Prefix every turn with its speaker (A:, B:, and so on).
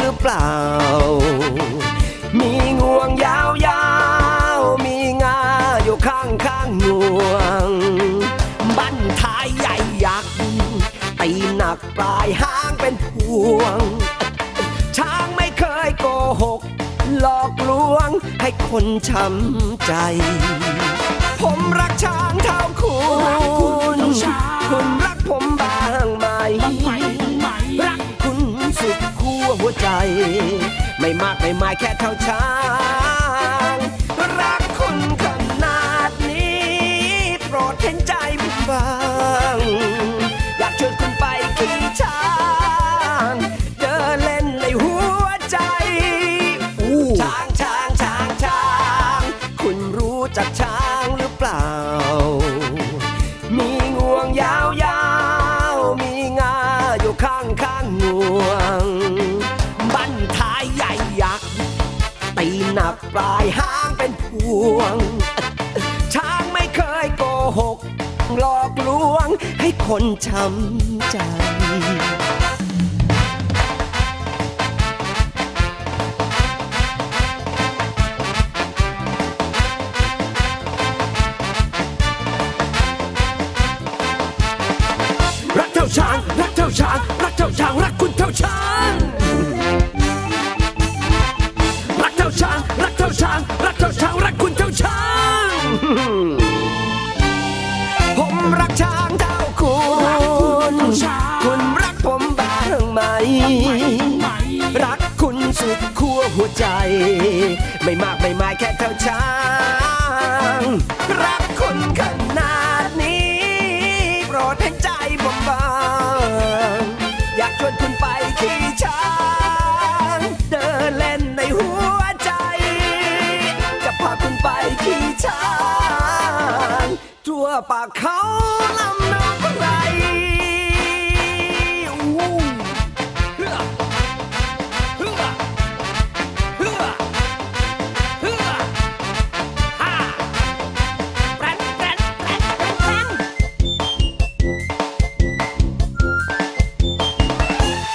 A: หรือเปล่า มีงวงยาวยาวมีงาอยู่ข้างข้างงวง บั้นท้ายใหญ่ยักษ์ตีหนักปลายหางเป็นพวง ช้างไม่เคยโกหก หลอกลวงให้คนช้ำใจ ผมรักช้าง ใจไม่มากไม่มายแค่เท่าช้างรักคุณขนาดนี้ โปรดเห็นใจผมบ้างอยากชวนคุณไปขี่ช้างเดินเล่นในหัวใจช้างช้างช้างช้างคุณรู้จักช้างหรือเปล่า ตีนหนักปลายหางเป็นพวง ช้างไม่เคยโกหก หลอกลวงให้คนช้ำใจรักเท่าช้าง รักเท่าช้าง รักเท่าช้าง รักคุณเท่าช้าง หัวใจ ไม่มากไม่มายแค่เท่าช้าง รักคุณขนาดนี้ โปรดเห็นใจผมบางอยากชวนคุณไปขี่ช้าง เดินเล่นในหัวใจ จะพาคุณไปขี่ช้าง ทั่วป่าเขาลำ